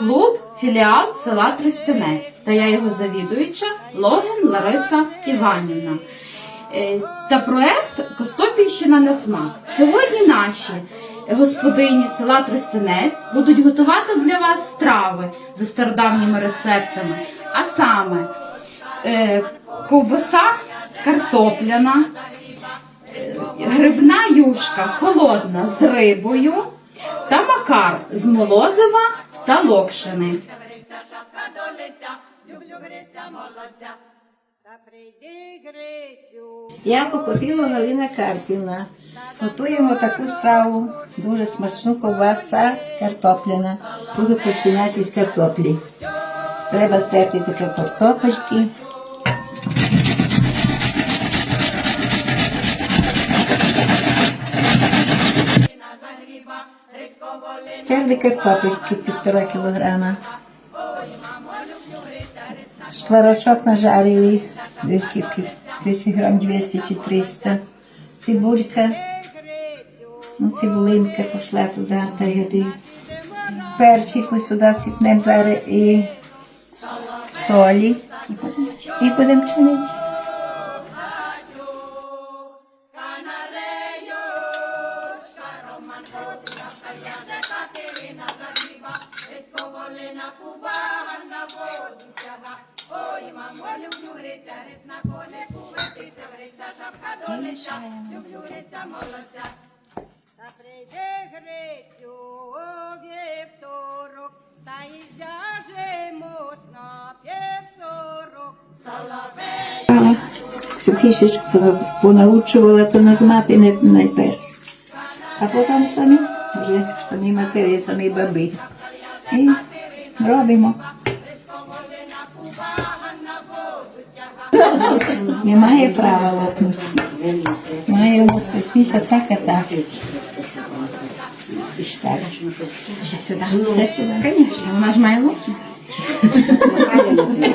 клуб філіал села Тростянець та я його завідуюча Логін Лариса Іванівна. Е, Та проект Костопільщина на смак. Сьогодні наші господині села Тростянець будуть готувати для вас страви за стародавніми рецептами, а саме е, ковбаса картопляна, е, грибна юшка холодна з рибою та макар з молозива та локшини. Я покупила Галина Карпівна. Готуємо таку страву, дуже смачну ковбаса картопляна. Буду починати з картоплі. Треба стерти такі картопельки. Стерли картопельки півтора кілограма. Творожок нажарили, десь скільки, 10 грам 200 чи 300. Цибулька, ну, цибулинка пішла туди, та йди. Перчику сюди сипнемо зараз і солі. І будемо чинити. Та прийди Грицю, вівторок, та й зяжемось на півсорок. Цю кішечку понаучувала то назвати не найперше. А потім самі, вже самі матері, самі баби. І робимо. Немає права лопнути. Має розпитися так і так. Так. Ще сюди. Ще сюди. Звісно, вона ж має лопс. Солов'я,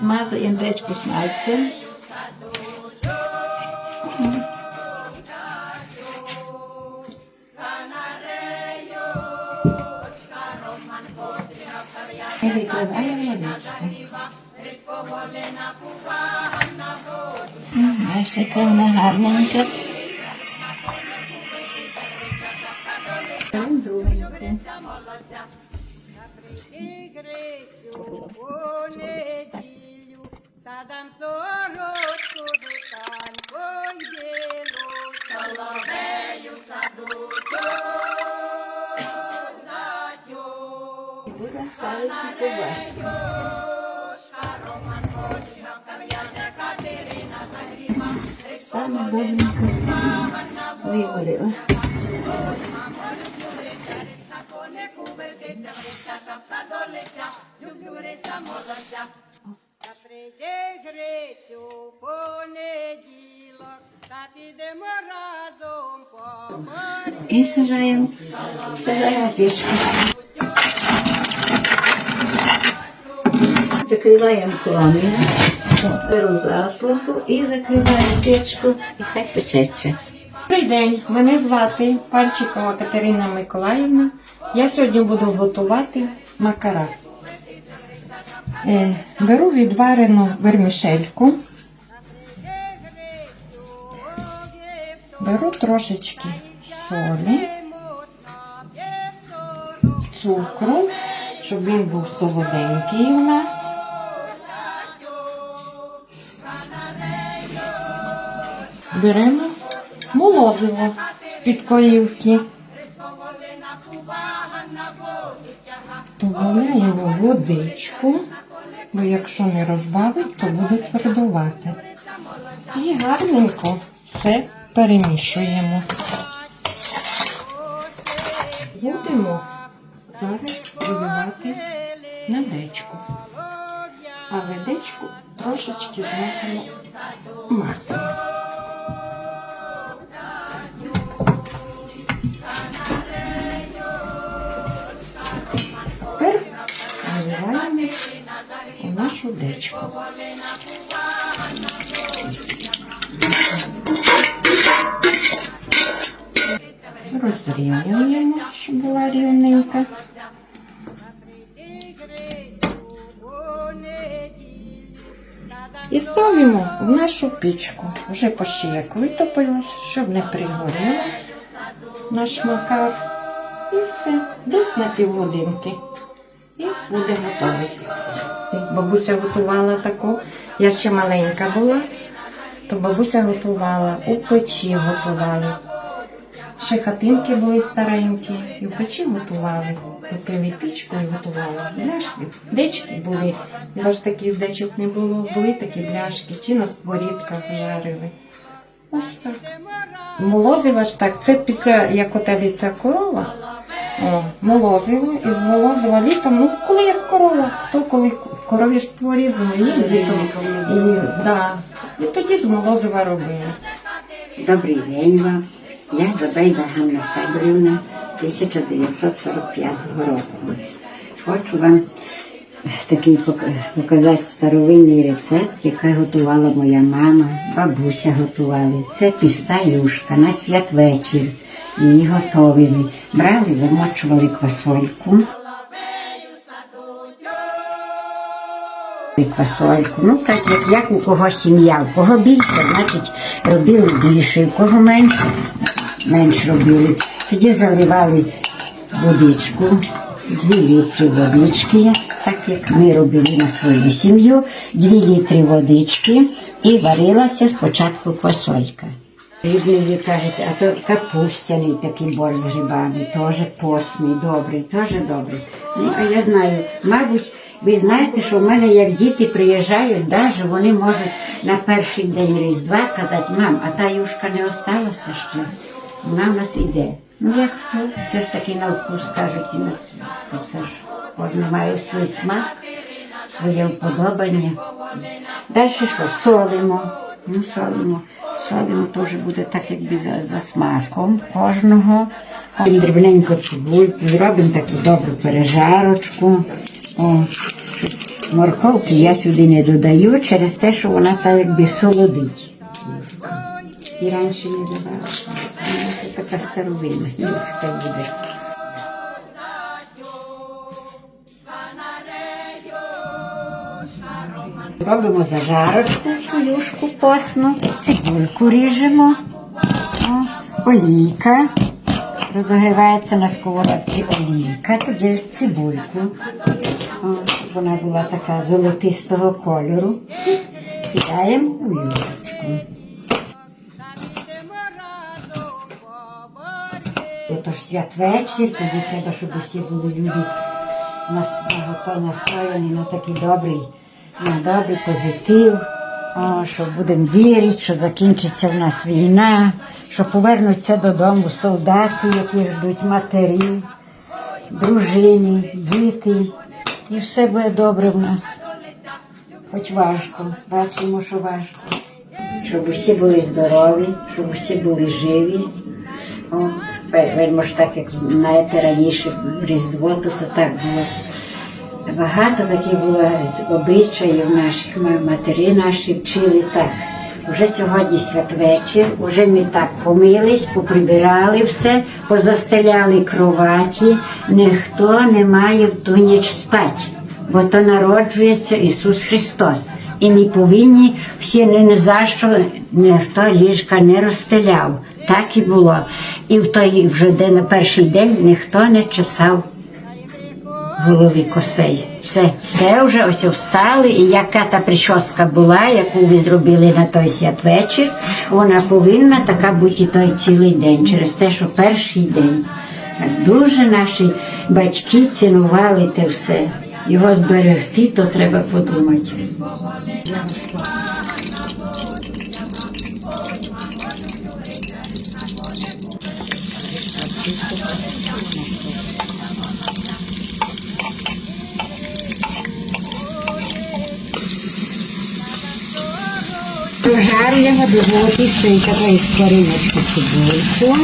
Змазуємо смальцем. Аж така вона гарненька. Та дам сорочку дитанько й білу, соловею саду, Саме добренько виварила. Та прийди Грицю понеділок, та підемо разом по морі. І сажаємо, сажаємо печку. Закриваємо комін, беру заслонку і закриваю печку, і хай печеться. Добрий день, мене звати Пальчикова Катерина Миколаївна. Я сьогодні буду готувати макара. Е, беру відварену вермішельку, беру трошечки солі, цукру, щоб він був солоденький у нас. Беремо молозиво з-під корівки. Додаємо водичку, бо якщо не розбавить, то буде твердувати. І гарненько все перемішуємо. Будемо зараз виливати на. А ведечку трошечки змажемо маслом. Нашу дечку. розрівнюємо, щоб була рівненька. І ставимо в нашу пічку. Вже почти як витопилось, щоб не пригоріло наш макар. І все, десь на півгодинки. І буде готовий. Бабуся готувала таку. Я ще маленька була, то бабуся готувала, у печі готували. Ще хатинки були старенькі, і в печі готували. Купили пічку і готували. Бляшки, дечки були. Бо ж таких дечок не було. Були такі бляшки, чи на сковорідках жарили. Ось так. Молозива ж так, це після як у тебе ця корова. О, молозиво, і з молозива літом, ну коли як корова, хто коли корові ж по-різному, і літом. І, да, і тоді з молозива робили. Добрий день вам. Я Забейда Ганна Федорівна 1945 року. Хочу вам такий пок- показати старовинний рецепт, який готувала моя мама, бабуся готували. Це піста юшка на святвечір. Її готовили. Брали, замочували квасольку. Квасольку. Ну так як, як у кого сім'я, у кого більше, значить робили більше, у кого менше, менше робили. Тоді заливали водичку, дві літри водички, так як ми робили на свою сім'ю, дві літри водички і варилася спочатку квасолька. Рідні кажуть, а то капустяний такий борщ з грибами, теж постний, добрий, теж добрий. Ну, а я знаю, мабуть, ви знаєте, що в мене як діти приїжджають, даже вони можуть на перший день Різдва казати, мам, а та юшка не осталася ще. Вона в. Ну як хто? Все ж таки на вкус кажуть, і то все ж кожен має свій смак, своє вподобання. Далі що солимо. Ну, солимо. Солимо теж буде так, якби за, за смаком кожного. Дрібненько цибульку, зробимо таку добру пережарочку. О, морковки я сюди не додаю через те, що вона так якби солодить. І раніше не давала. Вона така старовина. Юшка буде. Робимо зажарочку, юшку посну, цибульку ріжемо, О, олійка. Розогрівається на сковородці олійка, тоді цибульку. О, вона була така золотистого кольору. Кидаємо у юшечку. Отож святвечір, тоді треба, щоб усі були люди нас- настроєні на такий добрий, на добрий позитив, що будемо вірити, що закінчиться в нас війна, що повернуться додому солдати, які ждуть матері, дружини, діти. І все буде добре в нас. Хоч важко, бачимо, що важко. Щоб усі були здорові, щоб усі були живі. О, вельмо так, як знаєте, раніше Різдво, то так було. Багато таких було обичаїв наших, матері наші вчили так. Вже сьогодні святвечір, вже ми так помились, поприбирали все, позастеляли кроваті, ніхто не має в ту ніч спати, бо то народжується Ісус Христос. І ми повинні всі ні за що ніхто ліжка не розстеляв. Так і було. І в той вже день, на перший день ніхто не чесав голові косей. Все, все вже ось встали, і яка та прическа була, яку ви зробили на той святвечір, вона повинна така бути той цілий день, через те, що перший день. Дуже наші батьки цінували те все. Його зберегти, то треба подумати. Прожарюємо до золотистої такої скориночки цибульку.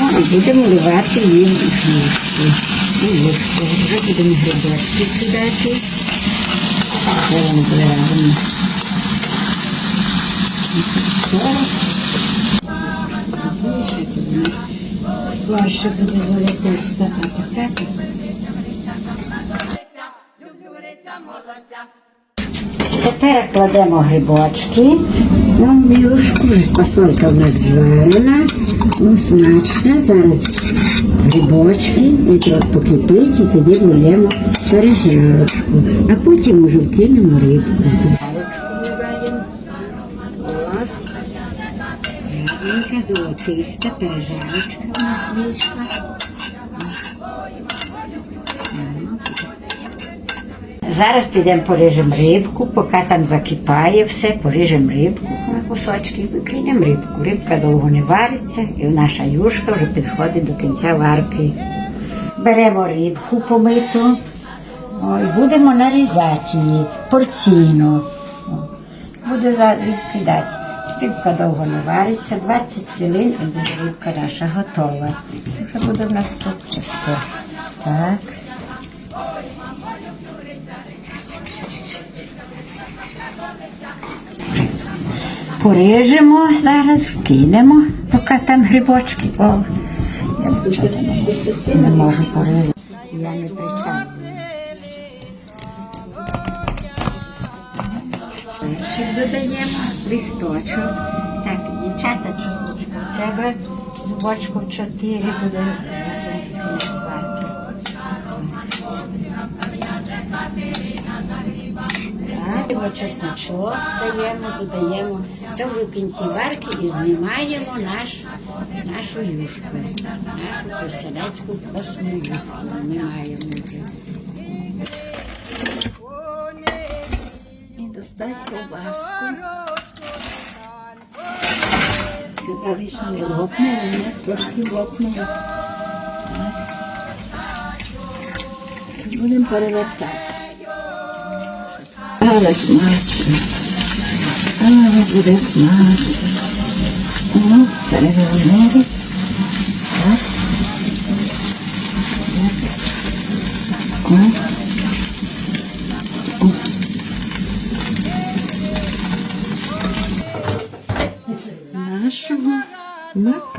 О, і будемо ливати її в юшку. У юшку. Вже будемо грибочки кидати. Буде разом. Скоро. борщ буде золотиста. Така. Тепер кладемо грибочки. Ну, білушку, фасолька в нас зварена, ну, смачна. Зараз грибочки, і трохи покипить, і тоді вливаємо пережарочку. А потім уже вкинемо рибку. Золотиста, пережарочка у нас вийшла. Зараз підемо поріжемо рибку, поки там закипає все, поріжемо рибку на кусочки, викинемо рибку. Рибка довго не вариться, і наша юшка вже підходить до кінця варки. Беремо рибку помиту о, і будемо нарізати її порційно. Буде за рибки дати. Рибка довго не вариться, 20 хвилин і буде рибка наша готова. Вже буде в нас супчик. Так. Порежемо зараз, вкинемо, поки там грибочки. О, я не можу порізати. Я не причасна. Перчик додаємо, листочок. Так, дівчата, чесночку треба зубочку 4 буде. Так, чесночок даємо, додаємо. Це вже в кінці варки і знімаємо наш, нашу юшку, нашу християнську посну юшку. Ми маємо вже. І достать ковбаску. Правильно не лопнули, ні? трошки лопнули. Так. Будемо перевертати. Але смачно. Але буде смачно. Ну, перевернемо. Так.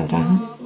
Так.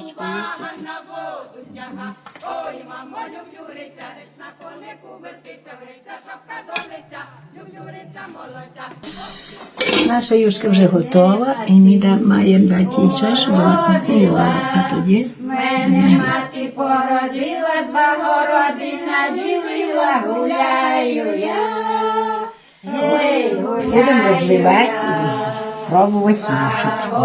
стол. Наша юшка вже готова, і ми да- маємо дати їй ще, щоб вона. А тоді Маски породила, два городи наділила, гуляю я. Будемо розливати і пробувати юшечку.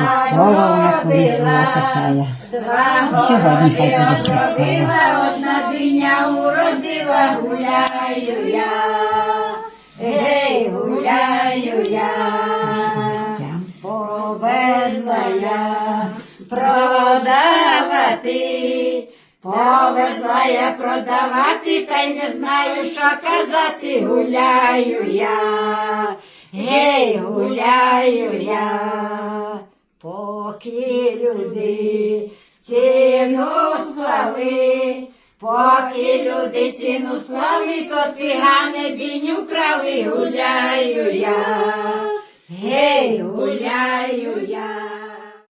Святкова вона колись була така. І сьогодні хай буде святкова. одна диня уродила, гуляю я. Гей, гуляю я. Повезла я продавати, повезла я продавати, та й не знаю, що казати. Гуляю я, гей, гуляю я, поки люди ціну слави. Поки люди ціну слави, то цигани дінь украли, гуляю я. Гей, гуляю я.